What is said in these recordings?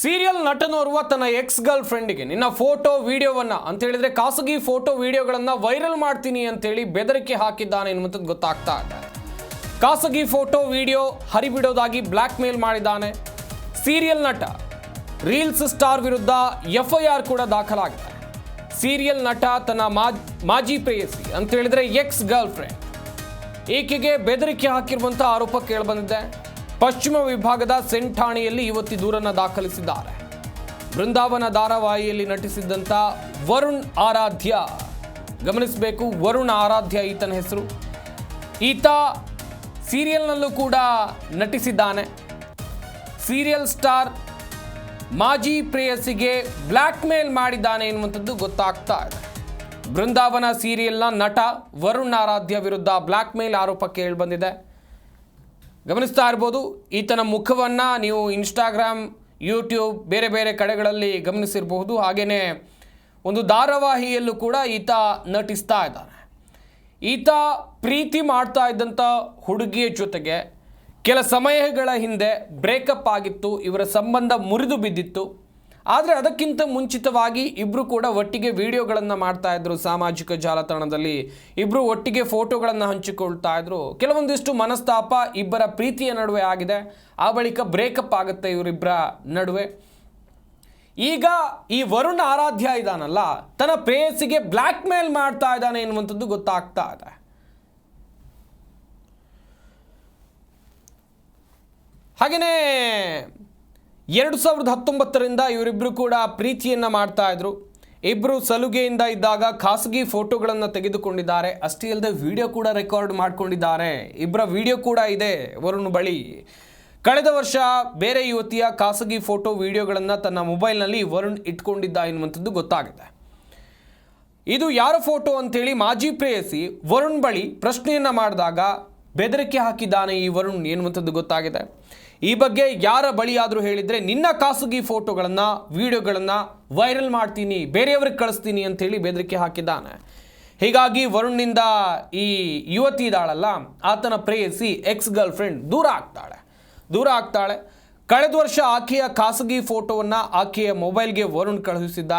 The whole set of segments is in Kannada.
ಸೀರಿಯಲ್ ನಟನೋರ್ವ ತನ್ನ ಎಕ್ಸ್ ಗರ್ಲ್ ನಿನ್ನ ಫೋಟೋ ವಿಡಿಯೋವನ್ನ ಅಂತ ಹೇಳಿದ್ರೆ ಖಾಸಗಿ ಫೋಟೋ ವಿಡಿಯೋಗಳನ್ನ ವೈರಲ್ ಮಾಡ್ತೀನಿ ಅಂತೇಳಿ ಬೆದರಿಕೆ ಹಾಕಿದ್ದಾನೆ ಎನ್ನುವಂಥದ್ದು ಗೊತ್ತಾಗ್ತಾ ಇದೆ ಖಾಸಗಿ ಫೋಟೋ ವಿಡಿಯೋ ಹರಿಬಿಡೋದಾಗಿ ಬ್ಲ್ಯಾಕ್ ಮೇಲ್ ಮಾಡಿದ್ದಾನೆ. ಸೀರಿಯಲ್ ನಟ ರೀಲ್ಸ್ ಸ್ಟಾರ್ ವಿರುದ್ಧ ಎಫ್ಐಆರ್ ಕೂಡ ದಾಖಲಾಗಿದೆ. ಸೀರಿಯಲ್ ನಟ ತನ್ನ ಮಾಜಿ ಪ್ರೇಯಸಿ ಅಂತ ಹೇಳಿದ್ರೆ ಎಕ್ಸ್ ಗರ್ಲ್ ಫ್ರೆಂಡ್ ಈಕೆಗೆ ಬೆದರಿಕೆ ಹಾಕಿರುವಂಥ ಆರೋಪ ಕೇಳಿಬಂದಿದೆ. ಪಶ್ಚಿಮ ವಿಭಾಗದ ಸೆಂಟ್ ಠಾಣೆಯಲ್ಲಿ ಇವತ್ತಿ ದೂರನ್ನು ದಾಖಲಿಸಿದ್ದಾರೆ. ಬೃಂದಾವನ ಧಾರಾವಾಹಿಯಲ್ಲಿ ನಟಿಸಿದ್ದಂಥ ವರುಣ್ ಆರಾಧ್ಯ. ಗಮನಿಸಬೇಕು, ವರುಣ್ ಆರಾಧ್ಯ ಈತನ ಹೆಸರು. ಈತ ಸೀರಿಯಲ್ನಲ್ಲೂ ಕೂಡ ನಟಿಸಿದ್ದಾನೆ. ಸೀರಿಯಲ್ ಸ್ಟಾರ್ ಮಾಜಿ ಪ್ರೇಯಸಿಗೆ ಬ್ಲ್ಯಾಕ್ ಮೇಲ್ ಮಾಡಿದ್ದಾನೆ ಎನ್ನುವಂಥದ್ದು ಗೊತ್ತಾಗ್ತಾ ಇದೆ. ಬೃಂದಾವನ ಸೀರಿಯಲ್ನ ನಟ ವರುಣ್ ಆರಾಧ್ಯ ವಿರುದ್ಧ ಬ್ಲ್ಯಾಕ್ ಮೇಲ್ ಆರೋಪ ಕೇಳಿಬಂದಿದೆ ಗಮನಿಸ್ತಾ ಇರ್ಬೋದು, ಈತನ ಮುಖವನ್ನು ನೀವು ಇನ್ಸ್ಟಾಗ್ರಾಮ್ ಯೂಟ್ಯೂಬ್ ಬೇರೆ ಬೇರೆ ಕಡೆಗಳಲ್ಲಿ ಗಮನಿಸಿರಬಹುದು. ಹಾಗೆಯೇ ಒಂದು ಧಾರಾವಾಹಿಯಲ್ಲೂ ಕೂಡ ಈತ ನಟಿಸ್ತಾ ಇದ್ದಾನೆ ಈತ ಪ್ರೀತಿ ಮಾಡ್ತಾ ಇದ್ದಂಥ ಹುಡುಗಿಯ ಜೊತೆಗೆ ಕೆಲ ಸಮಯಗಳ ಹಿಂದೆ ಬ್ರೇಕಪ್ ಆಗಿತ್ತು, ಇವರ ಸಂಬಂಧ ಮುರಿದು ಬಿದ್ದಿತ್ತು. ಆದರೆ ಅದಕ್ಕಿಂತ ಮುಂಚಿತವಾಗಿ ಇಬ್ಬರು ಕೂಡ ಒಟ್ಟಿಗೆ ವಿಡಿಯೋಗಳನ್ನು ಮಾಡ್ತಾ ಇದ್ರು ಸಾಮಾಜಿಕ ಜಾಲತಾಣದಲ್ಲಿ. ಇಬ್ಬರು ಒಟ್ಟಿಗೆ ಫೋಟೋಗಳನ್ನು ಹಂಚಿಕೊಳ್ತಾ ಇದ್ರು. ಕೆಲವೊಂದಿಷ್ಟು ಮನಸ್ತಾಪ ಇಬ್ಬರ ಪ್ರೀತಿಯ ನಡುವೆ ಆಗಿದೆ. ಆ ಬಳಿಕ ಬ್ರೇಕಪ್ ಆಗುತ್ತೆ ಇವರಿಬ್ಬರ ನಡುವೆ. ಈಗ ಈ ವರುಣ್ ಆರಾಧ್ಯ ಇದಾನಲ್ಲ, ತನ್ನ ಪ್ರೇಯಸಿಗೆ ಬ್ಲ್ಯಾಕ್ ಮೇಲ್ ಮಾಡ್ತಾ ಇದ್ದಾನೆ ಎನ್ನುವಂಥದ್ದು ಗೊತ್ತಾಗ್ತಾ ಇದೆ. ಹಾಗೆಯೇ ಎರಡು ಸಾವಿರದ ಹತ್ತೊಂಬತ್ತರಿಂದ ಇವರಿಬ್ಬರು ಕೂಡ ಪ್ರೀತಿಯನ್ನು ಮಾಡ್ತಾ ಇದ್ರು. ಇಬ್ಬರು ಸಲುಗೆಯಿಂದ ಇದ್ದಾಗ ಖಾಸಗಿ ಫೋಟೋಗಳನ್ನು ತೆಗೆದುಕೊಂಡಿದ್ದಾರೆ. ಅಷ್ಟೇ ಅಲ್ಲದೆ ವಿಡಿಯೋ ಕೂಡ ರೆಕಾರ್ಡ್ ಮಾಡ್ಕೊಂಡಿದ್ದಾರೆ. ಇಬ್ಬರ ವಿಡಿಯೋ ಕೂಡ ಇದೆ ವರುಣ್ ಬಳಿ. ಕಳೆದ ವರ್ಷ ಬೇರೆ ಯುವತಿಯ ಖಾಸಗಿ ಫೋಟೋ ವಿಡಿಯೋಗಳನ್ನು ತನ್ನ ಮೊಬೈಲ್ನಲ್ಲಿ ವರುಣ್ ಇಟ್ಕೊಂಡಿದ್ದ ಎನ್ನುವಂಥದ್ದು ಗೊತ್ತಾಗಿದೆ. ಇದು ಯಾರ ಫೋಟೋ ಅಂತೇಳಿ ಮಾಜಿ ಪ್ರೇಯಸಿ ವರುಣ್ ಬಳಿ ಪ್ರಶ್ನೆಯನ್ನು ಮಾಡಿದಾಗ ಬೆದರಿಕೆ ಹಾಕಿದ್ದಾನೆ ಈ ವರುಣ್ ಎನ್ನುವಂಥದ್ದು ಗೊತ್ತಾಗಿದೆ. ಈ ಬಗ್ಗೆ ಯಾರ ಬಳಿಯಾದರೂ ಹೇಳಿದರೆ ನಿನ್ನ ಖಾಸಗಿ ಫೋಟೋಗಳನ್ನು, ವಿಡಿಯೋಗಳನ್ನು ವೈರಲ್ ಮಾಡ್ತೀನಿ, ಬೇರೆಯವ್ರಿಗೆ ಕಳಿಸ್ತೀನಿ ಅಂತೇಳಿ ಬೆದರಿಕೆ ಹಾಕಿದ್ದಾನೆ. ಹೀಗಾಗಿ ವರುಣ್ನಿಂದ ಈ ಯುವತಿ ಇದ್ದಾಳಲ್ಲ, ಆತನ ಪ್ರೇಯಸಿ ಎಕ್ಸ್ ಗರ್ಲ್ ಫ್ರೆಂಡ್ ದೂರ ಆಗ್ತಾಳೆ. ದೂರ ಆಗ್ತಾಳೆ. ಕಳೆದ ವರ್ಷ ಆಕೆಯ ಖಾಸಗಿ ಫೋಟೋವನ್ನು ಆಕೆಯ ಮೊಬೈಲ್ಗೆ ವರುಣ್ ಕಳುಹಿಸಿದ್ದ.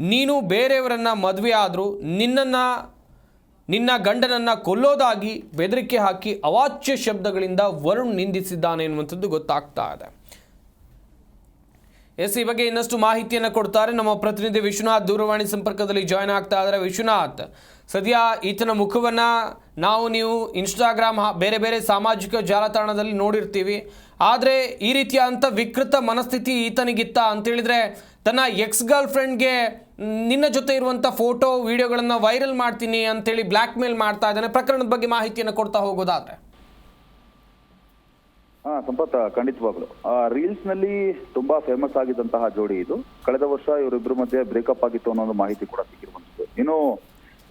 ನೀನು ಬೇರೆಯವರನ್ನು ಮದುವೆ ಆದರೂ ನಿನ್ನನ್ನು ನಿನ್ನ ಗಂಡನನ್ನ ಕೊಲ್ಲೋದಾಗಿ ಬೆದರಿಕೆ ಹಾಕಿ ಅವಾಚ್ಯ ಶಬ್ದಗಳಿಂದ ವರುಣ್ ನಿಂದಿಸಿದ್ದಾನೆ ಎನ್ನುವಂಥದ್ದು ಗೊತ್ತಾಗ್ತಾ ಇದೆ. ಎಸ್, ಈ ಬಗ್ಗೆ ಇನ್ನಷ್ಟು ಮಾಹಿತಿಯನ್ನು ಕೊಡ್ತಾರೆ ನಮ್ಮ ಪ್ರತಿನಿಧಿ ವಿಶ್ವನಾಥ್. ದೂರವಾಣಿ ಸಂಪರ್ಕದಲ್ಲಿ ಜಾಯ್ನ್ ಆಗ್ತಾ ಇದ್ದಾರೆ ವಿಶ್ವನಾಥ್, ಸದ್ಯ ಈತನ ಮುಖವನ್ನು ನಾವು ನೀವು ಇನ್ಸ್ಟಾಗ್ರಾಮ್ ಬೇರೆ ಬೇರೆ ಸಾಮಾಜಿಕ ಜಾಲತಾಣದಲ್ಲಿ ನೋಡಿರ್ತೀವಿ. ಆದರೆ ಈ ರೀತಿಯಾದಂಥ ವಿಕೃತ ಮನಸ್ಥಿತಿ ಈತನಿಗಿತ್ತ ಅಂತೇಳಿದರೆ ತನ್ನ ಎಕ್ಸ್ ಗರ್ಲ್ ಫ್ರೆಂಡ್ಗೆ ನಿನ್ನ ಜೊತೆ ಇರುವಂಥ ಫೋಟೋ, ವಿಡಿಯೋಗಳನ್ನು ವೈರಲ್ ಮಾಡ್ತೀನಿ ಅಂತೇಳಿ ಬ್ಲ್ಯಾಕ್ ಮೇಲ್ ಮಾಡ್ತಾ ಇದ್ದಾನೆ. ಪ್ರಕರಣದ ಬಗ್ಗೆ ಮಾಹಿತಿಯನ್ನು ಕೊಡ್ತಾ ಹೋಗೋದಾದ್ರೆ. ಹಾ, ಸಂಪತ್, ಖಂಡಿತವಾಗ್ಲು. ರೀಲ್ಸ್ನಲ್ಲಿ ತುಂಬಾ ಫೇಮಸ್ ಆಗಿದ್ದಂತಹ ಜೋಡಿ ಇದು. ಕಳೆದ ವರ್ಷ ಇವರಿಬ್ಬರ ಮಧ್ಯೆ ಬ್ರೇಕಪ್ ಆಗಿತ್ತು ಅನ್ನೋ ಒಂದು ಮಾಹಿತಿ ಕೂಡ ಸಿಕ್ಕಿರುವಂತದ್ದು ಇನ್ನು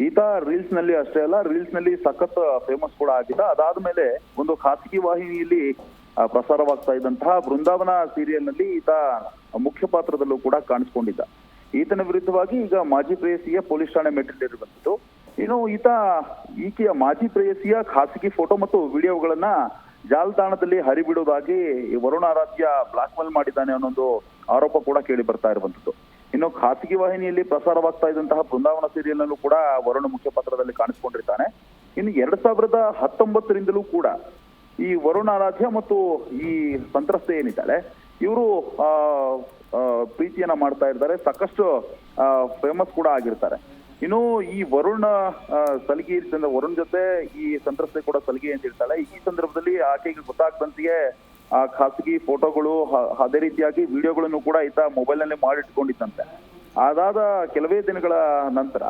ಈತ ರೀಲ್ಸ್ನಲ್ಲಿ ಅಷ್ಟೇ ಅಲ್ಲ ರೀಲ್ಸ್ನಲ್ಲಿ ಸಖತ್ ಫೇಮಸ್ ಕೂಡ ಆಗಿದ್ದ. ಅದಾದ್ಮೇಲೆ ಒಂದು ಖಾಸಗಿ ವಾಹಿನಿಯಲ್ಲಿ ಪ್ರಸಾರವಾಗ್ತಾ ಇದ್ದಂತಹ ಬೃಂದಾವನ ಸೀರಿಯಲ್ನಲ್ಲಿ ಈತ ಮುಖ್ಯ ಪಾತ್ರದಲ್ಲೂ ಕೂಡ ಕಾಣಿಸ್ಕೊಂಡಿದ್ದ. ಈತನ ವಿರುದ್ಧವಾಗಿ ಈಗ ಮಾಜಿ ಪ್ರೇಯಸಿಯ ಪೊಲೀಸ್ ಠಾಣೆ ಮೆಟ್ಟಿಲಿರುವಂತದ್ದು ಇನ್ನು ಈತ ಈಕೆಯ ಮಾಜಿ ಪ್ರೇಯಸಿಯ ಖಾಸಗಿ ಫೋಟೋ ಮತ್ತು ವಿಡಿಯೋಗಳನ್ನ ಜಾಲತಾಣದಲ್ಲಿ ಹರಿಬಿಡುವುದಾಗಿ ಈ ವರುಣ ಆರಾಧ್ಯ ಬ್ಲಾಕ್ ಮೇಲ್ ಮಾಡಿದ್ದಾನೆ ಅನ್ನೊಂದು ಆರೋಪ ಕೂಡ ಕೇಳಿ ಬರ್ತಾ ಇರುವಂತದ್ದು ಇನ್ನು ಖಾಸಗಿ ವಾಹಿನಿಯಲ್ಲಿ ಪ್ರಸಾರವಾಗ್ತಾ ಇದ್ದಂತಹ ಬೃಂದಾವನ ಸೀರಿಯಲ್ ಕೂಡ ವರುಣ ಮುಖ್ಯ ಪಾತ್ರದಲ್ಲಿ ಕಾಣಿಸ್ಕೊಂಡಿರ್ತಾನೆ. ಇನ್ನು ಎರಡ್ ಸಾವಿರದ ಹತ್ತೊಂಬತ್ತರಿಂದಲೂ ಕೂಡ ಈ ವರುಣ ಆರಾಧ್ಯ ಮತ್ತು ಈ ಸಂತ್ರಸ್ತೆ ಏನಿದ್ದಾಳೆ ಇವರು ಆ, ಪ್ರೀತಿಯನ್ನ ಮಾಡ್ತಾ ಇರ್ತಾರೆ. ಸಾಕಷ್ಟು ಫೇಮಸ್ ಕೂಡ ಆಗಿರ್ತಾರೆ. ಇನ್ನು ಈ ವರುಣ್ ಸಲಿಗೆ ವರುಣ್ ಜೊತೆ ಈ ಸಂತ್ರಸ್ತೆ ಕೂಡ ಸಲಿಗೆ ಅಂತ ಇರ್ತಾಳೆ. ಈ ಸಂದರ್ಭದಲ್ಲಿ ಆಕೆಗೆ ಆ ಖಾಸಗಿ ಫೋಟೋಗಳು ಅದೇ ರೀತಿಯಾಗಿ ವಿಡಿಯೋಗಳನ್ನು ಕೂಡ ಈತ ಮೊಬೈಲ್ನಲ್ಲಿ ಮಾಡಿಟ್ಕೊಂಡಿದ್ದಂತೆ. ಅದಾದ ಕೆಲವೇ ದಿನಗಳ ನಂತರ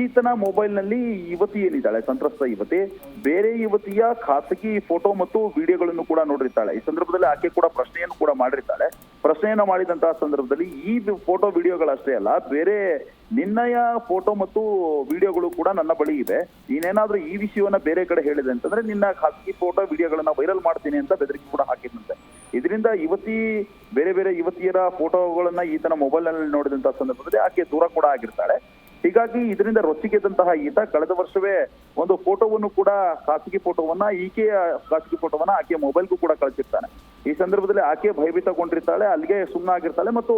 ಈತನ ಮೊಬೈಲ್ನಲ್ಲಿ ಯುವತಿ ಏನಿದ್ದಾಳೆ? ಸಂತ್ರಸ್ತ ಯುವತಿ, ಬೇರೆ ಯುವತಿಯ ಖಾಸಗಿ ಫೋಟೋ ಮತ್ತು ವಿಡಿಯೋಗಳನ್ನು ಕೂಡ ನೋಡಿರ್ತಾಳೆ. ಈ ಸಂದರ್ಭದಲ್ಲಿ ಆಕೆ ಕೂಡ ಪ್ರಶ್ನೆಯನ್ನು ಕೂಡ ಮಾಡಿರ್ತಾಳೆ. ಪ್ರಶ್ನೆಯನ್ನು ಮಾಡಿದಂತಹ ಸಂದರ್ಭದಲ್ಲಿ ಈ ಫೋಟೋ ವಿಡಿಯೋಗಳಷ್ಟೇ ಅಲ್ಲ, ಬೇರೆ ನಿನ್ನಯ ಫೋಟೋ ಮತ್ತು ವಿಡಿಯೋಗಳು ಕೂಡ ನನ್ನ ಬಳಿ ಇವೆ ನೀನೇನಾದ್ರೂ ಈ ವಿಷಯವನ್ನ ಬೇರೆ ಕಡೆ ಹೇಳಿದೆ ಅಂತಂದ್ರೆ ನಿನ್ನ ಖಾಸಗಿ ಫೋಟೋ ವಿಡಿಯೋಗಳನ್ನ ವೈರಲ್ ಮಾಡ್ತೀನಿ ಅಂತ ಬೆದರಿಕೆ ಕೂಡ ಹಾಕಿದಂತೆ ಇದರಿಂದ ಯುವತಿ, ಬೇರೆ ಬೇರೆ ಯುವತಿಯರ ಫೋಟೋಗಳನ್ನ ಈತನ ಮೊಬೈಲ್ನಲ್ಲಿ ನೋಡಿದಂತಹ ಸಂದರ್ಭದಲ್ಲಿ ಆಕೆ ದೂರ ಕೂಡ ಆಗಿರ್ತಾಳೆ. ಹೀಗಾಗಿ ಇದರಿಂದ ರೊಚ್ಚಿಗೆದ್ದಂತಹ ಈತ ಕಳೆದ ವರ್ಷವೇ ಒಂದು ಫೋಟೋವನ್ನು ಕೂಡ ಖಾಸಗಿ ಫೋಟೋವನ್ನ, ಈಕೆಯ ಖಾಸಗಿ ಫೋಟೋವನ್ನ ಆಕೆಯ ಮೊಬೈಲ್ಗೂ ಕೂಡ ಕಳಿಸಿರ್ತಾನೆ. ಈ ಸಂದರ್ಭದಲ್ಲಿ ಆಕೆ ಭಯಭೀತಗೊಂಡಿರ್ತಾಳೆ, ಅಲ್ಲಿಗೆ ಸುಮ್ಮನಾಗಿರ್ತಾಳೆ ಮತ್ತು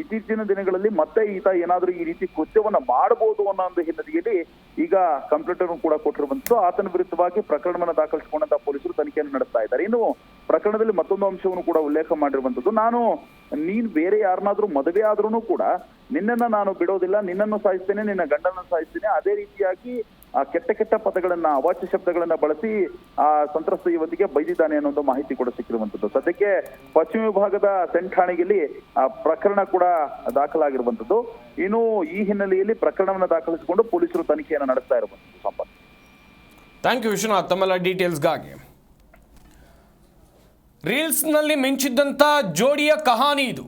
ಇತ್ತೀಚಿನ ದಿನಗಳಲ್ಲಿ ಮತ್ತೆ ಈತ ಏನಾದ್ರೂ ಈ ರೀತಿ ಕೃತ್ಯವನ್ನ ಮಾಡಬಹುದು ಅನ್ನೋ ಒಂದು ಹಿನ್ನೆಲೆಯಲ್ಲಿ ಈಗ ಅನ್ನು ಕೂಡ ಕೊಟ್ಟಿರುವಂತದ್ದು ಆತನ ವಿರುದ್ಧವಾಗಿ ಪ್ರಕರಣವನ್ನು ದಾಖಲಿಸಿಕೊಂಡಂತ ಪೊಲೀಸರು ತನಿಖೆಯನ್ನು ನಡೆಸ್ತಾ ಇದ್ದಾರೆ. ಇನ್ನು ಪ್ರಕರಣದಲ್ಲಿ ಮತ್ತೊಂದು ಅಂಶವನ್ನು ಕೂಡ ಉಲ್ಲೇಖ ಮಾಡಿರುವಂತದ್ದು ನಾನು ನೀನ್ ಬೇರೆ ಯಾರನ್ನಾದ್ರೂ ಮದುವೆ ಆದ್ರೂ ಕೂಡ ನಿನ್ನನ್ನ ನಾನು ಬಿಡೋದಿಲ್ಲ, ನಿನ್ನನ್ನು ಸಾಯಿಸ್ತೇನೆ, ನಿನ್ನ ಗಂಡನ ಸಾಯಿಸ್ತೇನೆ, ಅದೇ ರೀತಿಯಾಗಿ ಆ ಕೆಟ್ಟ ಕೆಟ್ಟ ಪದಗಳನ್ನ, ಅವಾಚ್ಯ ಶಬ್ದಗಳನ್ನ ಬಳಸಿ ಆ ಸಂತ್ರಸ್ತ ಯುವತಿಗೆ ಬೈದಿದ್ದಾನೆ ಅನ್ನೋ ಮಾಹಿತಿ ಕೂಡ ಸಿಕ್ಕಿರುವಂತದ್ದು ಸದ್ಯಕ್ಕೆ ಪಶ್ಚಿಮ ವಿಭಾಗದ ಸೆಂಟ್ ಆ ಪ್ರಕರಣ ಕೂಡ ದಾಖಲಾಗಿರುವಂಥದ್ದು. ಇನ್ನು ಈ ಹಿನ್ನೆಲೆಯಲ್ಲಿ ಪ್ರಕರಣವನ್ನು ದಾಖಲಿಸಿಕೊಂಡು ಪೊಲೀಸರು ತನಿಖೆಯನ್ನು ನಡೆಸ್ತಾ ಇರುವಂತದ್ದು ಸಂಪತ್ ಥ್ಯಾಂಕ್ ಯು ವಿಶ್ವನಾಥ್. ತಮ್ಮೆಲ್ಲ ಡೀಟೇಲ್ಸ್ಗಾಗಿ ರೀಲ್ಸ್ನಲ್ಲಿ ಮಿಂಚಿದ್ದಂಥ ಜೋಡಿಯ ಕಹಾನಿ ಇದು.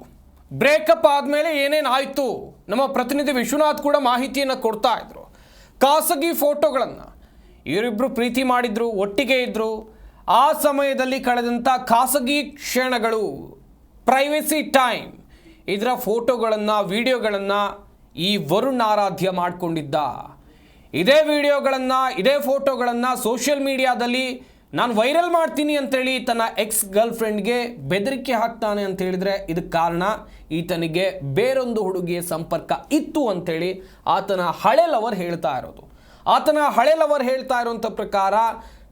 ಬ್ರೇಕಪ್ ಆದಮೇಲೆ ಏನೇನು ಆಯಿತು? ನಮ್ಮ ಪ್ರತಿನಿಧಿ ವಿಶ್ವನಾಥ್ ಕೂಡ ಮಾಹಿತಿಯನ್ನು ಕೊಡ್ತಾ ಇದ್ರು. ಖಾಸಗಿ ಫೋಟೋಗಳನ್ನು. ಇವರಿಬ್ಬರು ಪ್ರೀತಿ ಮಾಡಿದ್ರು, ಒಟ್ಟಿಗೆ ಇದ್ದರು ಆ ಸಮಯದಲ್ಲಿ ಕಳೆದಂಥ ಖಾಸಗಿ ಕ್ಷಣಗಳು. Privacy time. ಇದರ ಫೋಟೋಗಳನ್ನು, ವಿಡಿಯೋಗಳನ್ನು ಈ ವರುಣ್ ಆರಾಧ್ಯ ಮಾಡಿಕೊಂಡಿದ್ದ. ಇದೇ ವಿಡಿಯೋಗಳನ್ನು, ಇದೇ ಫೋಟೋಗಳನ್ನು ಸೋಷಿಯಲ್ ಮೀಡಿಯಾದಲ್ಲಿ ನಾನು ವೈರಲ್ ಮಾಡ್ತೀನಿ ಅಂತೇಳಿ ತನ್ನ ಎಕ್ಸ್ ಗರ್ಲ್ ಫ್ರೆಂಡ್ಗೆ ಬೆದರಿಕೆ ಹಾಕ್ತಾನೆ ಅಂತ ಹೇಳಿದರೆ ಇದಕ್ಕೆ ಕಾರಣ ಈತನಿಗೆ ಬೇರೊಂದು ಹುಡುಗಿಯ ಸಂಪರ್ಕ ಇತ್ತು ಅಂತೇಳಿ ಆತನ ಹಳೆ ಲವರ್ ಹೇಳ್ತಾ ಇರೋದು. ಆತನ ಹಳೆ ಲವರ್ ಹೇಳ್ತಾ ಇರುವಂಥ ಪ್ರಕಾರ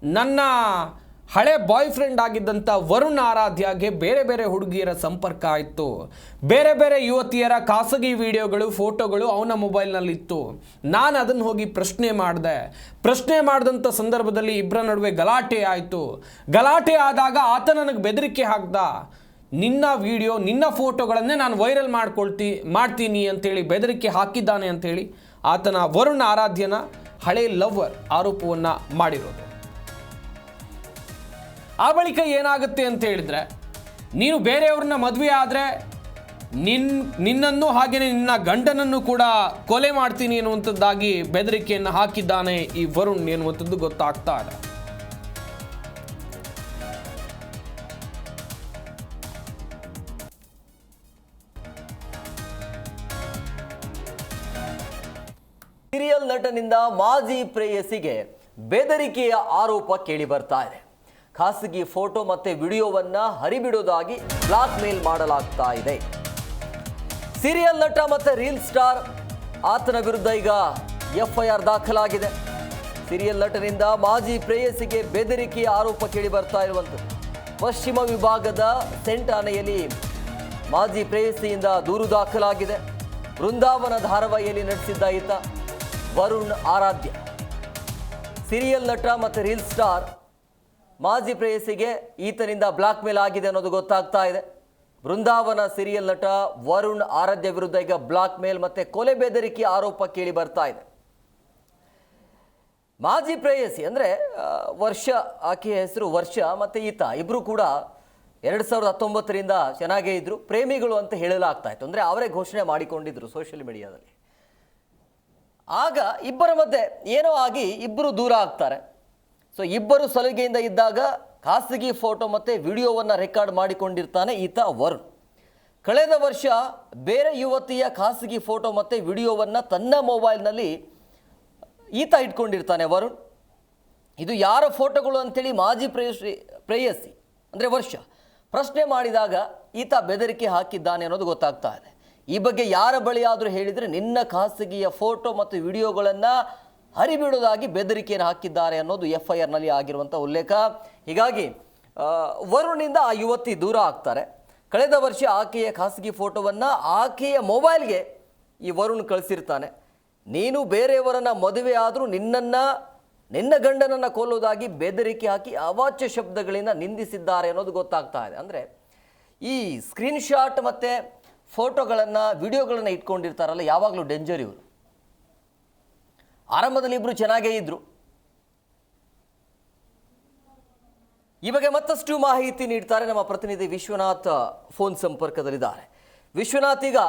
ನನ್ನ ಹಳೆ ಬಾಯ್ ಫ್ರೆಂಡ್ ಆಗಿದ್ದಂಥ ವರುಣ್ ಆರಾಧ್ಯಗೆ ಬೇರೆ ಬೇರೆ ಹುಡುಗಿಯರ ಸಂಪರ್ಕ ಆಯಿತು. ಬೇರೆ ಬೇರೆ ಯುವತಿಯರ ಖಾಸಗಿ ವಿಡಿಯೋಗಳು, ಫೋಟೋಗಳು ಅವನ ಮೊಬೈಲ್ನಲ್ಲಿತ್ತು. ನಾನು ಅದನ್ನು ಹೋಗಿ ಪ್ರಶ್ನೆ ಮಾಡಿದೆ. ಪ್ರಶ್ನೆ ಮಾಡಿದಂಥ ಸಂದರ್ಭದಲ್ಲಿ ಇಬ್ಬರ ನಡುವೆ ಗಲಾಟೆ ಆಯಿತು. ಗಲಾಟೆ ಆದಾಗ ಆತ ನನಗೆ ಬೆದರಿಕೆ ಹಾಕ್ದ. ನಿನ್ನ ವಿಡಿಯೋ, ನಿನ್ನ ಫೋಟೋಗಳನ್ನೇ ನಾನು ವೈರಲ್ ಮಾಡ್ಕೊಳ್ತಿ, ಮಾಡ್ತೀನಿ ಅಂತೇಳಿ ಬೆದರಿಕೆ ಹಾಕಿದ್ದಾನೆ ಅಂತೇಳಿ ಆತನ ವರುಣ್ ಆರಾಧ್ಯನ ಹಳೆ ಲವ್ವರ್ ಆರೋಪವನ್ನು ಮಾಡಿರೋದು. ಆ ಬಳಿಕ ಏನಾಗುತ್ತೆ ಅಂತ ಹೇಳಿದ್ರೆ, ನೀನು ಬೇರೆಯವ್ರನ್ನ ಮದುವೆ ಆದರೆ ನಿನ್, ನಿನ್ನನ್ನು ಹಾಗೆಯೇ ನಿನ್ನ ಗಂಡನನ್ನು ಕೂಡ ಕೊಲೆ ಮಾಡ್ತೀನಿ ಎನ್ನುವಂಥದ್ದಾಗಿ ಬೆದರಿಕೆಯನ್ನು ಹಾಕಿದ್ದಾನೆ ಈ ವರುಣ್ ಎನ್ನುವಂಥದ್ದು ಗೊತ್ತಾಗ್ತಾ ಇದೆ ಸೀರಿಯಲ್ ನಟನಿಂದ ಮಾಜಿ ಪ್ರೇಯಸಿಗೆ ಬೆದರಿಕೆಯ ಆರೋಪ ಕೇಳಿ ಬರ್ತಾ ಇದೆ. ಖಾಸಗಿ ಫೋಟೋ ಮತ್ತೆ ವಿಡಿಯೋವನ್ನ ಹರಿಬಿಡೋದಾಗಿ ಬ್ಲಾಕ್ ಮೇಲ್ ಮಾಡಲಾಗ್ತಾ ಇದೆ. ಸೀರಿಯಲ್ ನಟ ಮತ್ತೆ ರೀಲ್ ಸ್ಟಾರ್ ಆತನ ವಿರುದ್ಧ ಈಗ ಎಫ್ಐಆರ್ ದಾಖಲಾಗಿದೆ. ಸೀರಿಯಲ್ ನಟನಿಂದ ಮಾಜಿ ಪ್ರೇಯಸಿಗೆ ಬೆದರಿಕೆ ಆರೋಪ ಕೇಳಿ ಬರ್ತಾ ಇರುವಂಥದ್ದು. ಪಶ್ಚಿಮ ವಿಭಾಗದ ಸೆಂಟ್ ಆನೆಯಲ್ಲಿ ಮಾಜಿ ಪ್ರೇಯಸಿಯಿಂದ ದೂರು ದಾಖಲಾಗಿದೆ. ಬೃಂದಾವನ ಧಾರಾವಾಹಿಯಲ್ಲಿ ನಡೆಸಿದ್ದ ಈತ ವರುಣ್ ಆರಾಧ್ಯ. ಸೀರಿಯಲ್ ನಟ ಮತ್ತು ರೀಲ್ ಸ್ಟಾರ್ ಮಾಜಿ ಪ್ರೇಯಸಿಗೆ ಈತನಿಂದ ಬ್ಲಾಕ್ ಮೇಲ್ ಆಗಿದೆ ಅನ್ನೋದು ಗೊತ್ತಾಗ್ತಾ ಇದೆ. ಬೃಂದಾವನ ಸೀರಿಯಲ್ ನಟ ವರುಣ್ ಆರಾಧ್ಯ ವಿರುದ್ಧ ಈಗ ಬ್ಲಾಕ್ ಮೇಲ್ ಮತ್ತೆ ಕೊಲೆ ಬೆದರಿಕೆ ಆರೋಪ ಕೇಳಿ ಬರ್ತಾ ಇದೆ. ಮಾಜಿ ಪ್ರೇಯಸಿ ಅಂದರೆ ವರ್ಷ, ಆಕೆಯ ಹೆಸರು ವರ್ಷ ಮತ್ತು ಈತ ಇಬ್ಬರು ಕೂಡ ಎರಡು ಸಾವಿರದ ಹತ್ತೊಂಬತ್ತರಿಂದ ಚೆನ್ನಾಗೇ ಇದ್ದರು ಪ್ರೇಮಿಗಳು ಅಂತ ಹೇಳಲಾಗ್ತಾ ಇತ್ತು. ಅಂದರೆ ಅವರೇ ಘೋಷಣೆ ಮಾಡಿಕೊಂಡಿದ್ರು ಸೋಷಿಯಲ್ ಮೀಡಿಯಾದಲ್ಲಿ ಆಗ ಇಬ್ಬರ ಮಧ್ಯೆ ಏನೋ ಆಗಿ ಇಬ್ಬರು ದೂರ ಆಗ್ತಾರೆ. ಸೊ ಇಬ್ಬರು ಸಲುಗೆಯಿಂದ ಇದ್ದಾಗ ಖಾಸಗಿ ಫೋಟೋ ಮತ್ತು ವಿಡಿಯೋವನ್ನು ರೆಕಾರ್ಡ್ ಮಾಡಿಕೊಂಡಿರ್ತಾನೆ ಈತ ವರುಣ್. ಕಳೆದ ವರ್ಷ ಬೇರೆ ಯುವತಿಯ ಖಾಸಗಿ ಫೋಟೋ ಮತ್ತು ವಿಡಿಯೋವನ್ನು ತನ್ನ ಮೊಬೈಲ್ನಲ್ಲಿ ಈತ ಇಟ್ಕೊಂಡಿರ್ತಾನೆ ವರುಣ್. ಇದು ಯಾರ ಫೋಟೋಗಳು ಅಂಥೇಳಿ ಮಾಜಿ ಪ್ರೇಯಸಿ ಪ್ರೇಯಸಿ, ಅಂದರೆ ವರ್ಷ, ಪ್ರಶ್ನೆ ಮಾಡಿದಾಗ ಈತ ಬೆದರಿಕೆ ಹಾಕಿದ್ದಾನೆ ಅನ್ನೋದು ಗೊತ್ತಾಗ್ತಾ ಇದೆ. ಈ ಬಗ್ಗೆ ಯಾರ ಬಳಿಯಾದರೂ ಹೇಳಿದರೆ ನಿನ್ನ ಖಾಸಗಿಯ ಫೋಟೋ ಮತ್ತು ವಿಡಿಯೋಗಳನ್ನು ಹರಿಬಿಡೋದಾಗಿ ಬೆದರಿಕೆಯನ್ನು ಹಾಕಿದ್ದಾರೆ ಅನ್ನೋದು ಎಫ್ ಐ ಆರ್ನಲ್ಲಿ ಆಗಿರುವಂಥ ಉಲ್ಲೇಖ. ಹೀಗಾಗಿ ವರುಣಿಂದ ಆ ಯುವತಿ ದೂರ ಆಗ್ತಾರೆ. ಕಳೆದ ವರ್ಷ ಆಕೆಯ ಖಾಸಗಿ ಫೋಟೋವನ್ನು ಆಕೆಯ ಮೊಬೈಲ್ಗೆ ಈ ವರುಣ್ ಕಳಿಸಿರ್ತಾನೆ. ನೀನು ಬೇರೆಯವರನ್ನು ಮದುವೆ ಆದರೂ ನಿನ್ನನ್ನು, ನಿನ್ನ ಗಂಡನನ್ನು ಕೊಲ್ಲೋದಾಗಿ ಬೆದರಿಕೆ ಹಾಕಿ ಅವಾಚ್ಯ ಶಬ್ದಗಳಿಂದ ನಿಂದಿಸಿದ್ದಾರೆ ಅನ್ನೋದು ಗೊತ್ತಾಗ್ತಾ ಇದೆ. ಅಂದರೆ, ಈ ಸ್ಕ್ರೀನ್ಶಾಟ್ ಮತ್ತು ಫೋಟೋಗಳನ್ನು, ವಿಡಿಯೋಗಳನ್ನು ಇಟ್ಕೊಂಡಿರ್ತಾರಲ್ಲ, ಯಾವಾಗಲೂ ಡೇಂಜರ್ ಇವರು. ಆರಂಭದಲ್ಲಿ ಇಬ್ಬರು ಚೆನ್ನಾಗೇ ಇದ್ದರು ಈ ಬಗ್ಗೆ ಮತ್ತಷ್ಟು ಮಾಹಿತಿ ನೀಡ್ತಾರೆ ನಮ್ಮ ಪ್ರತಿನಿಧಿ ವಿಶ್ವನಾಥ್ ಫೋನ್ ಸಂಪರ್ಕದಲ್ಲಿದ್ದಾರೆ. ವಿಶ್ವನಾಥ್ ಈಗ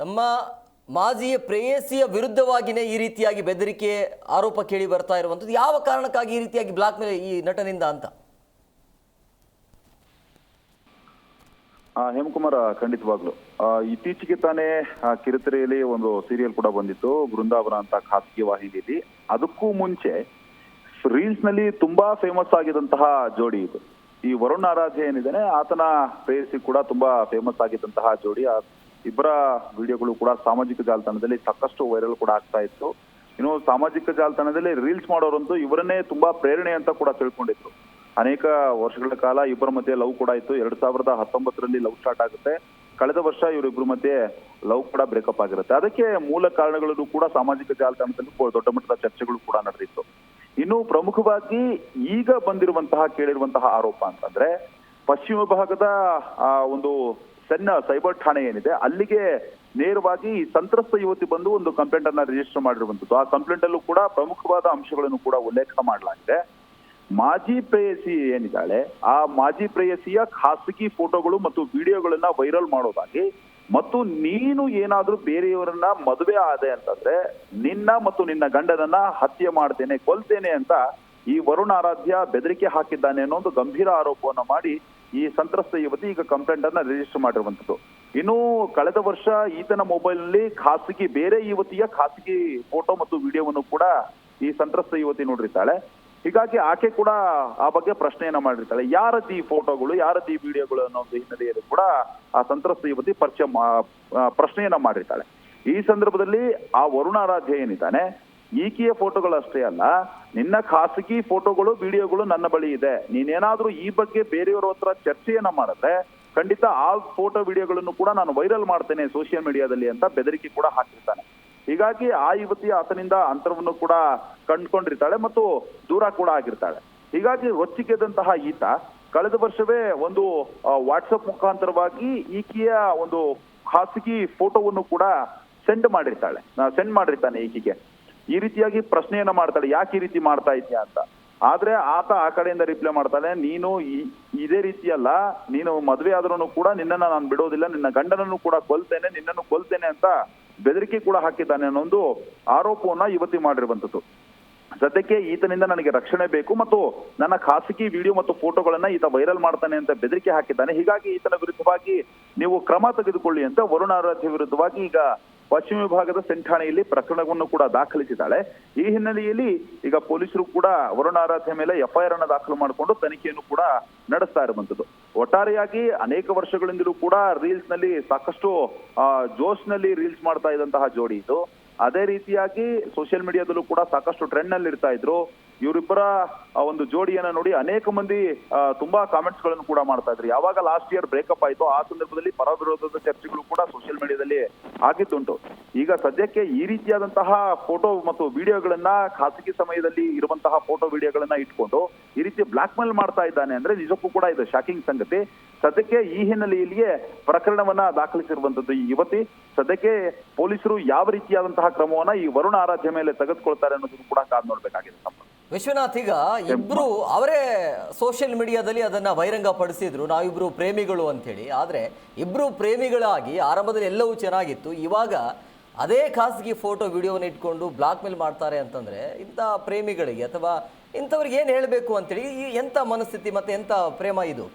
ತಮ್ಮ ಮಾಜಿಯ ಪ್ರೇಯಸಿಯ ವಿರುದ್ಧವಾಗಿಯೇ ಈ ರೀತಿಯಾಗಿ ಬೆದರಿಕೆ ಆರೋಪ ಕೇಳಿ ಬರ್ತಾ ಇರುವಂಥದ್ದು. ಯಾವ ಕಾರಣಕ್ಕಾಗಿ ಈ ರೀತಿಯಾಗಿ ಬ್ಲಾಕ್ ಮೇಲೆ ಈ ನಟನಿಂದ ಅಂತ? ಹೇಮಕುಮಾರ್, ಖಂಡಿತವಾಗ್ಲು. ಇತ್ತೀಚೆಗೆ ತಾನೇ ಕಿರುತೆರೆಯಲ್ಲಿ ಒಂದು ಸೀರಿಯಲ್ ಕೂಡ ಬಂದಿತ್ತು ಬೃಂದಾವನ ಅಂತ ಖಾಸಗಿ ವಾಹಿನಿಯಲ್ಲಿ. ಅದಕ್ಕೂ ಮುಂಚೆ ರೀಲ್ಸ್ನಲ್ಲಿ ತುಂಬಾ ಫೇಮಸ್ ಆಗಿದಂತಹ ಜೋಡಿ ಇದು. ಈ ವರುಣ್ ಆರಾಧ್ಯ ಏನಿದ್ದಾನೆ, ಆತನ ಪ್ರೇಯಸಿ ಕೂಡ ತುಂಬಾ ಫೇಮಸ್ ಆಗಿದ್ದಂತಹ ಜೋಡಿ. ಇಬ್ಬರ ವಿಡಿಯೋಗಳು ಕೂಡ ಸಾಮಾಜಿಕ ಜಾಲತಾಣದಲ್ಲಿ ಸಾಕಷ್ಟು ವೈರಲ್ ಕೂಡ ಆಗ್ತಾ ಇತ್ತು. ಇನ್ನು ಸಾಮಾಜಿಕ ಜಾಲತಾಣದಲ್ಲಿ ರೀಲ್ಸ್ ಮಾಡೋರಂತೂ ಇವರನ್ನೇ ತುಂಬಾ ಪ್ರೇರಣೆ ಅಂತ ಕೂಡ ತಿಳ್ಕೊಂಡಿದ್ರು. ಅನೇಕ ವರ್ಷಗಳ ಕಾಲ ಇಬ್ಬರ ಮಧ್ಯೆ ಲವ್ ಕೂಡ ಇತ್ತು ಎರಡ್ ಸಾವಿರದ ಹತ್ತೊಂಬತ್ತರಲ್ಲಿ ಲವ್ ಸ್ಟಾರ್ಟ್ ಆಗುತ್ತೆ. ಕಳೆದ ವರ್ಷ ಇವರಿಬ್ಬರ ಮಧ್ಯೆ ಲವ್ ಕೂಡ ಬ್ರೇಕಪ್ ಆಗಿರುತ್ತೆ. ಅದಕ್ಕೆ ಮೂಲ ಕಾರಣಗಳನ್ನು ಕೂಡ ಸಾಮಾಜಿಕ ಜಾಲತಾಣದಲ್ಲಿ ದೊಡ್ಡ ಮಟ್ಟದ ಚರ್ಚೆಗಳು ಕೂಡ ನಡೆದಿತ್ತು. ಇನ್ನು ಪ್ರಮುಖವಾಗಿ ಈಗ ಬಂದಿರುವಂತಹ ಕೇಳಿರುವಂತಹ ಆರೋಪ ಅಂತಂದ್ರೆ, ಪಶ್ಚಿಮ ಭಾಗದ, ಆ, ಒಂದು ಸಣ್ಣ ಸೈಬರ್ ಠಾಣೆ ಏನಿದೆ, ಅಲ್ಲಿಗೆ ನೇರವಾಗಿ ಸಂತ್ರಸ್ತ ಯುವತಿ ಬಂದು ಒಂದು ಕಂಪ್ಲೇಂಟ್ ಅನ್ನ ರಿಜಿಸ್ಟರ್ ಮಾಡಿರುವಂತದ್ದು. ಆ ಕಂಪ್ಲೇಂಟ್ ಅಲ್ಲೂ ಕೂಡ ಪ್ರಮುಖವಾದ ಅಂಶಗಳನ್ನು ಕೂಡ ಉಲ್ಲೇಖ ಮಾಡಲಾಗಿದೆ. ಮಾಜಿ ಪ್ರೇಯಸಿ ಏನಿದ್ದಾಳೆ, ಆ ಮಾಜಿ ಪ್ರೇಯಸಿಯ ಖಾಸಗಿ ಫೋಟೋಗಳು ಮತ್ತು ವಿಡಿಯೋಗಳನ್ನ ವೈರಲ್ ಮಾಡೋದಾಗಿ, ಮತ್ತು ನೀನು ಏನಾದ್ರೂ ಬೇರೆಯವರನ್ನ ಮದುವೆ ಆದೆ ಅಂತಂದ್ರೆ, ನಿನ್ನ ಮತ್ತು ನಿನ್ನ ಗಂಡನನ್ನ ಹತ್ಯೆ ಮಾಡ್ತೇನೆ, ಕೊಲ್ತೇನೆ ಅಂತ ಈ ವರುಣ ಆರಾಧ್ಯ ಬೆದರಿಕೆ ಹಾಕಿದ್ದಾನೆ ಅನ್ನೋ ಒಂದು ಗಂಭೀರ ಆರೋಪವನ್ನು ಮಾಡಿ ಈ ಸಂತ್ರಸ್ತ ಯುವತಿ ಈಗ ಕಂಪ್ಲೇಂಟ್ ಅನ್ನ ರಿಜಿಸ್ಟರ್ ಮಾಡಿರುವಂತದ್ದು. ಇನ್ನು ಕಳೆದ ವರ್ಷ ಈತನ ಮೊಬೈಲ್ನಲ್ಲಿ ಖಾಸಗಿ, ಬೇರೆ ಯುವತಿಯ ಖಾಸಗಿ ಫೋಟೋ ಮತ್ತು ವಿಡಿಯೋವನ್ನು ಕೂಡ ಈ ಸಂತ್ರಸ್ತ ಯುವತಿ ನೋಡಿರ್ತಾಳೆ. ಹೀಗಾಗಿ ಆಕೆ ಕೂಡ ಆ ಬಗ್ಗೆ ಪ್ರಶ್ನೆಯನ್ನ ಮಾಡಿರ್ತಾಳೆ. ಯಾರದ್ದು ಈ ಫೋಟೋಗಳು, ಯಾರದ್ದು ಈ ವಿಡಿಯೋಗಳು ಅನ್ನೋ ಒಂದು ಹಿನ್ನೆಲೆಯಲ್ಲಿ ಕೂಡ ಆ ಸಂತ್ರಸ್ತ ಯುವತಿ ಪರಿಚಯ ಪ್ರಶ್ನೆಯನ್ನ ಮಾಡಿರ್ತಾಳೆ. ಈ ಸಂದರ್ಭದಲ್ಲಿ ಆ ವರುಣಾರಾಧ್ಯ ಏನಿದ್ದಾನೆ, ಈಕೆಯ ಫೋಟೋಗಳಷ್ಟೇ ಅಲ್ಲ, ನಿನ್ನ ಖಾಸಗಿ ಫೋಟೋಗಳು, ವಿಡಿಯೋಗಳು ನನ್ನ ಬಳಿ ಇದೆ. ನೀನೇನಾದ್ರೂ ಈ ಬಗ್ಗೆ ಬೇರೆಯವರ ಹತ್ರ ಚರ್ಚೆಯನ್ನ ಮಾಡಿದ್ರೆ ಖಂಡಿತ ಆ ಫೋಟೋ, ವಿಡಿಯೋಗಳನ್ನು ಕೂಡ ನಾನು ವೈರಲ್ ಮಾಡ್ತೇನೆ ಸೋಷಿಯಲ್ ಮೀಡಿಯಾದಲ್ಲಿ ಅಂತ ಬೆದರಿಕೆ ಕೂಡ ಹಾಕಿರ್ತಾನೆ. ಹೀಗಾಗಿ ಆ ಯುವತಿ ಆತನಿಂದ ಅಂತರವನ್ನು ಕೂಡ ಕಂಡುಕೊಂಡಿರ್ತಾಳೆ ಮತ್ತು ದೂರ ಕೂಡ ಆಗಿರ್ತಾಳೆ. ಹೀಗಾಗಿ ರೊಚ್ಚಿಗೆದಂತಹ ಈತ ಕಳೆದ ವರ್ಷವೇ ಒಂದು ವಾಟ್ಸಪ್ ಮುಖಾಂತರವಾಗಿ ಈಕೆಯ ಒಂದು ಖಾಸಗಿ ಫೋಟೋವನ್ನು ಕೂಡ ಸೆಂಡ್ ಮಾಡಿರ್ತಾಳೆ. ಸೆಂಡ್ ಮಾಡಿರ್ತಾನೆ ಈಕೆಗೆ. ಈ ರೀತಿಯಾಗಿ ಪ್ರಶ್ನೆಯನ್ನ ಮಾಡ್ತಾಳೆ, ಯಾಕೆ ಈ ರೀತಿ ಮಾಡ್ತಾ ಇದೆಯಾ ಅಂತ. ಆದ್ರೆ ಆತ ಆ ಕಡೆಯಿಂದ ರಿಪ್ಲೈ ಮಾಡ್ತಾನೆ, ನೀನು ಇದೇ ರೀತಿಯಲ್ಲ ನೀನು ಮದುವೆ ಆದ್ರೂ ಕೂಡ ನಿನ್ನನ್ನ ನಾನು ಬಿಡೋದಿಲ್ಲ, ನಿನ್ನ ಗಂಡನನ್ನು ಕೂಡ ಕೊಲ್ತೇನೆ, ನಿನ್ನನ್ನು ಕೊಲ್ತೇನೆ ಅಂತ ಬೆದರಿಕೆ ಕೂಡ ಹಾಕಿದ್ದಾನೆ ಅನ್ನೋ ಒಂದು ಆರೋಪವನ್ನ ಯುವತಿ ಮಾಡಿರುವಂತದ್ದು ಸದ್ಯಕ್ಕೆ ಈತನಿಂದ ನನಗೆ ರಕ್ಷಣೆ ಬೇಕು ಮತ್ತು ನನ್ನ ಖಾಸಗಿ ವಿಡಿಯೋ ಮತ್ತು ಫೋಟೋಗಳನ್ನ ಈತ ವೈರಲ್ ಮಾಡ್ತಾನೆ ಅಂತ ಬೆದರಿಕೆ ಹಾಕಿದ್ದಾನೆ. ಹೀಗಾಗಿ ಈತನ ವಿರುದ್ಧವಾಗಿ ನೀವು ಕ್ರಮ ತೆಗೆದುಕೊಳ್ಳಿ ಅಂತ ವರುಣ ಆರಾಧ್ಯ ವಿರುದ್ಧವಾಗಿ ಈಗ ಪಶ್ಚಿಮ ವಿಭಾಗದ ಸೆಂಠಾಣೆಯಲ್ಲಿ ಪ್ರಕರಣವನ್ನು ಕೂಡ ದಾಖಲಿಸಿದ್ದಾಳೆ. ಈ ಹಿನ್ನೆಲೆಯಲ್ಲಿ ಈಗ ಪೊಲೀಸರು ಕೂಡ ವರುಣ ಆರಾಧ್ಯ ಮೇಲೆ ಎಫ್ಐಆರ್ ಅನ್ನು ದಾಖಲು ಮಾಡಿಕೊಂಡು ತನಿಖೆಯನ್ನು ಕೂಡ ನಡೆಸ್ತಾ ಇರುವಂತದ್ದು. ಒಟ್ಟಾರೆಯಾಗಿ ಅನೇಕ ವರ್ಷಗಳಿಂದಲೂ ಕೂಡ ರೀಲ್ಸ್ನಲ್ಲಿ ಸಾಕಷ್ಟು ಜೋಸ್ ಜೋಶ್ನಲ್ಲಿ ರೀಲ್ಸ್ ಮಾಡ್ತಾ ಇದ್ದಂತಹ ಜೋಡಿ ಇದು. ಅದೇ ರೀತಿಯಾಗಿ ಸೋಷಿಯಲ್ ಮೀಡಿಯಾದಲ್ಲೂ ಕೂಡ ಸಾಕಷ್ಟು ಟ್ರೆಂಡ್ನಲ್ಲಿ ಇರ್ತಾ ಇದ್ರು. ಇವರಿಬ್ಬರ, ಆ, ಒಂದು ಜೋಡಿಯನ್ನ ನೋಡಿ ಅನೇಕ ಮಂದಿ ತುಂಬಾ ಕಾಮೆಂಟ್ಸ್ಗಳನ್ನು ಕೂಡ ಮಾಡ್ತಾ ಇದ್ರು. ಯಾವಾಗ ಲಾಸ್ಟ್ ಇಯರ್ ಬ್ರೇಕಪ್ ಆಯ್ತು ಆ ಸಂದರ್ಭದಲ್ಲಿ ಪರ ವಿರೋಧದ ಚರ್ಚೆಗಳು ಕೂಡ ಸೋಷಿಯಲ್ ಮೀಡಿಯಾದಲ್ಲಿ ಆಗಿದ್ದುಂಟು. ಈಗ ಸದ್ಯಕ್ಕೆ ಈ ರೀತಿಯಾದಂತಹ ಫೋಟೋ ಮತ್ತು ವಿಡಿಯೋಗಳನ್ನ ಖಾಸಗಿ ಸಮಯದಲ್ಲಿ ಇರುವಂತಹ ಫೋಟೋ ವಿಡಿಯೋಗಳನ್ನ ಇಟ್ಕೊಂಡು ಈ ರೀತಿ ಬ್ಲಾಕ್ ಮೇಲ್ ಮಾಡ್ತಾ ಇದ್ದಾನೆ ಅಂದ್ರೆ ನಿಜಕ್ಕೂ ಕೂಡ ಇದು ಶಾಕಿಂಗ್ ಸಂಗತಿ. ಸದ್ಯಕ್ಕೆ ಈ ಹಿನ್ನೆಲೆಯಲ್ಲಿಯೇ ಪ್ರಕರಣವನ್ನ ದಾಖಲಿಸಿರುವಂತದ್ದು ಈ ಯುವತಿ. ಸದ್ಯಕ್ಕೆ ಪೊಲೀಸರು ಯಾವ ರೀತಿಯಾದಂತಹ ಕ್ರಮವನ್ನ ಈ ವರುಣ ಆರಾಧ್ಯ ಮೇಲೆ ತೆಗೆದುಕೊಳ್ತಾರೆ ಅನ್ನೋದನ್ನು ಕೂಡ ಕಾದ್ ನೋಡ್ಬೇಕಾಗಿದೆ. ವಿಶ್ವನಾಥ್, ಈಗ ಇಬ್ರು ಅವರೇ ಸೋಷಿಯಲ್ ಮೀಡಿಯಾದಲ್ಲಿ ಅದನ್ನ ಬಹಿರಂಗ ಪಡಿಸಿದ್ರು ನಾವಿಬ್ರು ಪ್ರೇಮಿಗಳು ಅಂತೇಳಿ ಆದ್ರೆ ಇಬ್ರು ಪ್ರೇಮಿಗಳಾಗಿ ಆರಂಭದಲ್ಲಿ ಎಲ್ಲವೂ ಚೆನ್ನಾಗಿತ್ತು. ಇವಾಗ ಅದೇ ಖಾಸಗಿ ಫೋಟೋ, ವಿಡಿಯೋನ ಇಟ್ಕೊಂಡು ಬ್ಲಾಕ್ ಮೇಲ್ ಮಾಡ್ತಾರೆ ಅಂತಂದ್ರೆ ಇಂಥ ಪ್ರೇಮಿಗಳಿಗೆ ಅಥವಾ ಇಂಥವ್ರಿಗೆ ಏನು ಹೇಳಬೇಕು ಅಂತೇಳಿ ಈ ಎಂಥ ಮನಸ್ಥಿತಿ ಮತ್ತೆ ಎಂಥ ಪ್ರೇಮ ಇದು?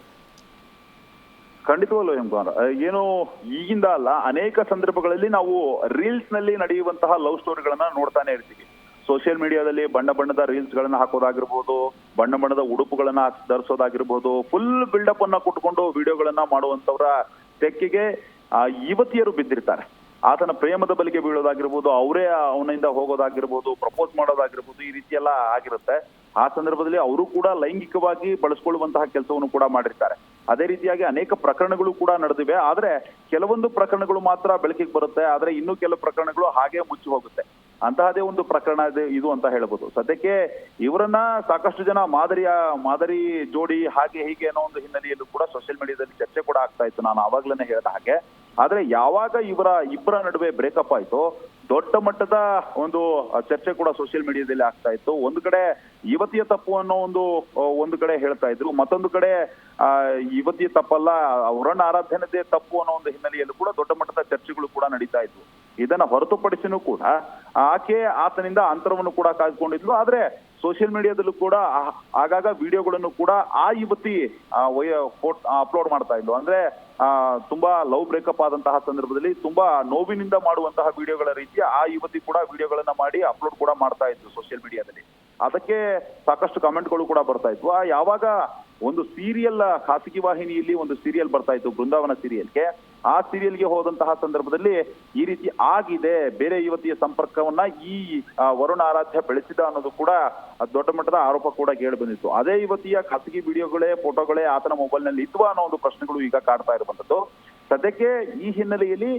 ಖಂಡಿತವಲ್ಲೂ ಎಂಬಾರ ಏನು ಈಗಿಂದ ಅಲ್ಲ, ಅನೇಕ ಸಂದರ್ಭಗಳಲ್ಲಿ ನಾವು ರೀಲ್ಸ್ನಲ್ಲಿ ನಡೆಯುವಂತಹ ಲವ್ ಸ್ಟೋರಿಗಳನ್ನ ನೋಡ್ತಾನೆ ಇರ್ತೀವಿ. ಸೋಷಿಯಲ್ ಮೀಡಿಯಾದಲ್ಲಿ ಬಣ್ಣ ಬಣ್ಣದ ರೀಲ್ಸ್ ಗಳನ್ನ ಹಾಕೋದಾಗಿರ್ಬೋದು, ಬಣ್ಣ ಬಣ್ಣದ ಉಡುಪುಗಳನ್ನ ಧರಿಸೋದಾಗಿರ್ಬೋದು ಫುಲ್ ಬಿಲ್ಡಪ್ ಅನ್ನ ಕೊಟ್ಕೊಂಡು ವಿಡಿಯೋಗಳನ್ನ ಮಾಡುವಂತವರ ತೆಕ್ಕಿಗೆ, ಆ, ಯುವತಿಯರು ಬಿದ್ದಿರ್ತಾರೆ. ಆತನ ಪ್ರೇಮದ ಬಲಿಗೆ ಬೀಳೋದಾಗಿರ್ಬೋದು, ಅವರೇ ಅವನಿಂದ ಹೋಗೋದಾಗಿರ್ಬೋದು ಪ್ರಪೋಸ್ ಮಾಡೋದಾಗಿರ್ಬೋದು, ಈ ರೀತಿ ಎಲ್ಲ ಆಗಿರುತ್ತೆ. ಆ ಸಂದರ್ಭದಲ್ಲಿ ಅವರು ಕೂಡ ಲೈಂಗಿಕವಾಗಿ ಬಳಸ್ಕೊಳ್ಳುವಂತಹ ಕೆಲಸವನ್ನು ಕೂಡ ಮಾಡಿರ್ತಾರೆ. ಅದೇ ರೀತಿಯಾಗಿ ಅನೇಕ ಪ್ರಕರಣಗಳು ಕೂಡ ನಡೆದಿವೆ. ಆದ್ರೆ ಕೆಲವೊಂದು ಪ್ರಕರಣಗಳು ಮಾತ್ರ ಬೆಳಕಿಗೆ ಬರುತ್ತೆ. ಆದ್ರೆ ಇನ್ನು ಕೆಲವು ಪ್ರಕರಣಗಳು ಹಾಗೆ ಮುಚ್ಚಿ ಹೋಗುತ್ತೆ. ಅಂತಹದೇ ಒಂದು ಪ್ರಕರಣ ಇದೆ ಅಂತ ಹೇಳ್ಬೋದು. ಸದ್ಯಕ್ಕೆ ಇವರನ್ನ ಸಾಕಷ್ಟು ಜನ ಮಾದರಿಯ, ಮಾದರಿ ಜೋಡಿ ಹಾಗೆ ಹೀಗೆ ಅನ್ನೋ ಒಂದು ಹಿನ್ನೆಲೆಯಲ್ಲೂ ಕೂಡ ಸೋಷಿಯಲ್ ಮೀಡಿಯಾದಲ್ಲಿ ಚರ್ಚೆ ಕೂಡ ಆಗ್ತಾ ಇತ್ತು. ನಾನು ಆವಾಗ್ಲೇ ಹೇಳಿದ ಹಾಗೆ. ಆದ್ರೆ ಯಾವಾಗ ಇವರ ಇಬ್ಬರ ನಡುವೆ ಬ್ರೇಕಪ್ ಆಯ್ತು, ದೊಡ್ಡ ಮಟ್ಟದ ಒಂದು ಚರ್ಚೆ ಕೂಡ ಸೋಷಿಯಲ್ ಮೀಡಿಯಾದಲ್ಲಿ ಆಗ್ತಾ ಇತ್ತು. ಒಂದು ಕಡೆ ಯುವತಿಯ ತಪ್ಪು ಅನ್ನೋ ಒಂದು ಒಂದು ಕಡೆ ಹೇಳ್ತಾ ಇದ್ರು. ಮತ್ತೊಂದು ಕಡೆ ಯುವತಿಯ ತಪ್ಪಲ್ಲ, ಅವರನ್ನ ಆರಾಧನೆದೇ ತಪ್ಪು ಅನ್ನೋ ಒಂದು ಹಿನ್ನೆಲೆಯಲ್ಲೂ ಕೂಡ ದೊಡ್ಡ ಮಟ್ಟದ ಚರ್ಚೆಗಳು ಕೂಡ ನಡೀತಾ ಇದ್ವು. ಇದನ್ನ ಹೊರತುಪಡಿಸಿನೂ ಕೂಡ ಆಕೆ ಆತನಿಂದ ಅಂತರವನ್ನು ಕೂಡ ಕಾಯ್ಕೊಂಡಿದ್ಲು. ಆದ್ರೆ ಸೋಷಿಯಲ್ ಮೀಡಿಯಾದಲ್ಲೂ ಕೂಡ ಆಗಾಗ ವಿಡಿಯೋಗಳನ್ನು ಕೂಡ ಆ ಯುವತಿ ಅಪ್ಲೋಡ್ ಮಾಡ್ತಾ ಇದ್ಲು. ಅಂದ್ರೆ ತುಂಬಾ ಲವ್ ಬ್ರೇಕಪ್ ಆದಂತಹ ಸಂದರ್ಭದಲ್ಲಿ ತುಂಬಾ ನೋವಿನಿಂದ ಮಾಡುವಂತಹ ವಿಡಿಯೋಗಳ ರೀತಿ ಆ ಯುವತಿ ಕೂಡ ವಿಡಿಯೋಗಳನ್ನ ಮಾಡಿ ಅಪ್ಲೋಡ್ ಕೂಡ ಮಾಡ್ತಾ ಇದ್ರು ಸೋಷಿಯಲ್ ಮೀಡಿಯಾದಲ್ಲಿ. ಅದಕ್ಕೆ ಸಾಕಷ್ಟು ಕಮೆಂಟ್ಗಳು ಕೂಡ ಬರ್ತಾ ಇದ್ವು. ಆ, ಯಾವಾಗ ಒಂದು ಸೀರಿಯಲ್, ಖಾಸಗಿ ವಾಹಿನಿಯಲ್ಲಿ ಒಂದು ಸೀರಿಯಲ್ ಬರ್ತಾ ಇತ್ತು, ಬೃಂದಾವನ ಸೀರಿಯಲ್ಗೆ ಆ ಸೀರಿಯಲ್ಗೆ ಹೋದಂತಹ ಸಂದರ್ಭದಲ್ಲಿ ಈ ರೀತಿ ಆಗಿದೆ, ಬೇರೆ ಯುವತಿಯ ಸಂಪರ್ಕವನ್ನ ಈ ವರುಣ ಆರಾಧ್ಯ ಬೆಳೆಸಿದ ಅನ್ನೋದು ಕೂಡ ದೊಡ್ಡ ಮಟ್ಟದ ಆರೋಪ ಕೂಡ ಕೇಳಿ ಬಂದಿತ್ತು. ಅದೇ ಯುವತಿಯ ಖಾಸಗಿ ವಿಡಿಯೋಗಳೇ, ಫೋಟೋಗಳೇ ಆತನ ಮೊಬೈಲ್ನಲ್ಲಿ ಇದ್ವಾ ಅನ್ನೋ ಒಂದು ಪ್ರಶ್ನೆಗಳು ಈಗ ಕಾಡ್ತಾ ಇರುವಂತದ್ದು ಸದ್ಯಕ್ಕೆ ಈ ಹಿನ್ನೆಲೆಯಲ್ಲಿ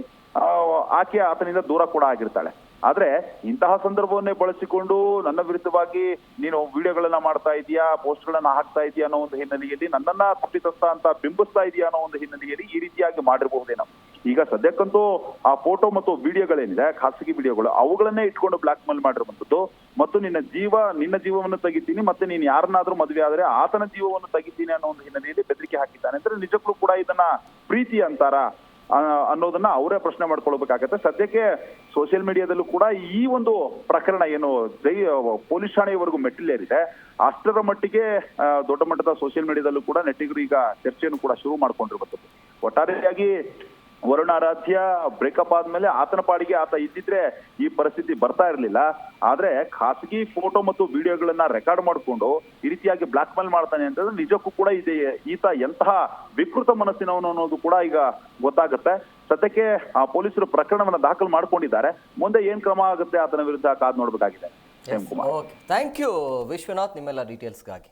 ಆಕೆ ಆತನಿಂದ ದೂರ ಕೂಡ ಆಗಿರ್ತಾಳೆ. ಆದ್ರೆ ಇಂತಹ ಸಂದರ್ಭವನ್ನೇ ಬಳಸಿಕೊಂಡು ನನ್ನ ವಿರುದ್ಧವಾಗಿ ನೀನು ವಿಡಿಯೋಗಳನ್ನ ಮಾಡ್ತಾ ಇದೀಯಾ ಪೋಸ್ಟ್ ಗಳನ್ನ ಹಾಕ್ತಾ ಇದೀಯಾ ಅನ್ನೋ ಒಂದು ಹಿನ್ನೆಲೆಯಲ್ಲಿ ನನ್ನನ್ನ ತಪ್ಪಿತಸ್ಥ ಅಂತ ಬಿಂಬಿಸ್ತಾ ಇದೀಯಾ ಅನ್ನೋ ಒಂದು ಹಿನ್ನೆಲೆಯಲ್ಲಿ ಈ ರೀತಿಯಾಗಿ ಮಾಡಿರಬಹುದೇನೋ ಈಗ ಸದ್ಯಕ್ಕಂತೂ ಆ ಫೋಟೋ ಮತ್ತು ವಿಡಿಯೋಗಳೇನಿದೆ, ಖಾಸಗಿ ವಿಡಿಯೋಗಳು, ಅವುಗಳನ್ನೇ ಇಟ್ಕೊಂಡು ಬ್ಲಾಕ್ ಮೇಲ್ ಮಾಡಿರುವಂತದ್ದು ಮತ್ತು ನಿನ್ನ ಜೀವ, ನಿನ್ನ ಜೀವವನ್ನು ತೆಗಿತೀನಿ ಮತ್ತೆ ನೀನು ಯಾರನ್ನಾದ್ರೂ ಮದುವೆ ಆದ್ರೆ ಆತನ ಜೀವವನ್ನು ತೆಗಿತೀನಿ ಅನ್ನೋ ಒಂದು ಹಿನ್ನೆಲೆಯಲ್ಲಿ ಬೆದರಿಕೆ ಹಾಕಿದ್ದಾನೆ. ಅಂದ್ರೆ ನಿಜಕ್ಕೂ ಕೂಡ ಇದನ್ನ ಪ್ರೀತಿ ಅಂತಾರ? ಅನ್ನೋದನ್ನ ಅವರೇ ಪ್ರಶ್ನೆ ಮಾಡ್ಕೊಳ್ಬೇಕಾಗತ್ತೆ. ಸದ್ಯಕ್ಕೆ ಸೋಷಿಯಲ್ ಮೀಡಿಯಾದಲ್ಲೂ ಕೂಡ ಈ ಒಂದು ಪ್ರಕರಣ ಏನು ಜೈ, ಪೊಲೀಸ್ ಠಾಣೆಯವರೆಗೂ ಮೆಟ್ಟಿಲೇರಿದೆ. ಅಷ್ಟರ ಮಟ್ಟಿಗೆ ದೊಡ್ಡ ಮಟ್ಟದ ಸೋಷಿಯಲ್ ಮೀಡಿಯಾದಲ್ಲೂ ಕೂಡ ನೆಟ್ಟಿಗರು ಈಗ ಚರ್ಚೆಯನ್ನು ಕೂಡ ಶುರು ಮಾಡ್ಕೊಂಡಿರುವಂತದ್ದು ಒಟ್ಟಾರೆಯಾಗಿ ವರುಣಾರಾಧ್ಯ ಬ್ರೇಕಪ್ ಆದ್ಮೇಲೆ ಆತನ ಪಾಡಿಗೆ ಆತ ಇದ್ದಿದ್ರೆ ಈ ಪರಿಸ್ಥಿತಿ ಬರ್ತಾ ಇರಲಿಲ್ಲ. ಆದ್ರೆ ಖಾಸಗಿ ಫೋಟೋ ಮತ್ತು ವಿಡಿಯೋಗಳನ್ನ ರೆಕಾರ್ಡ್ ಮಾಡಿಕೊಂಡು ಈ ರೀತಿಯಾಗಿ ಬ್ಲಾಕ್ ಮೇಲ್ ಮಾಡ್ತಾನೆ ಅಂತಂದ್ರೆ ನಿಜಕ್ಕೂ ಕೂಡ ಇದೆ ಈತ ಎಂತಹ ವಿಕೃತ ಮನಸ್ಸಿನವನು ಅನ್ನೋದು ಕೂಡ ಈಗ ಗೊತ್ತಾಗುತ್ತೆ. ಸದ್ಯಕ್ಕೆ ಆ ಪೊಲೀಸರು ಪ್ರಕರಣವನ್ನ ದಾಖಲು ಮಾಡ್ಕೊಂಡಿದ್ದಾರೆ. ಮುಂದೆ ಏನ್ ಕ್ರಮ ಆಗುತ್ತೆ ಆತನ ವಿರುದ್ಧ ಕಾದ್ ನೋಡ್ಬೇಕಾಗಿದೆ. ಥ್ಯಾಂಕ್ ಯು ವಿಶ್ವನಾಥ್ ನಿಮ್ಮೆಲ್ಲ ಡೀಟೇಲ್ಸ್ಗಾಗಿ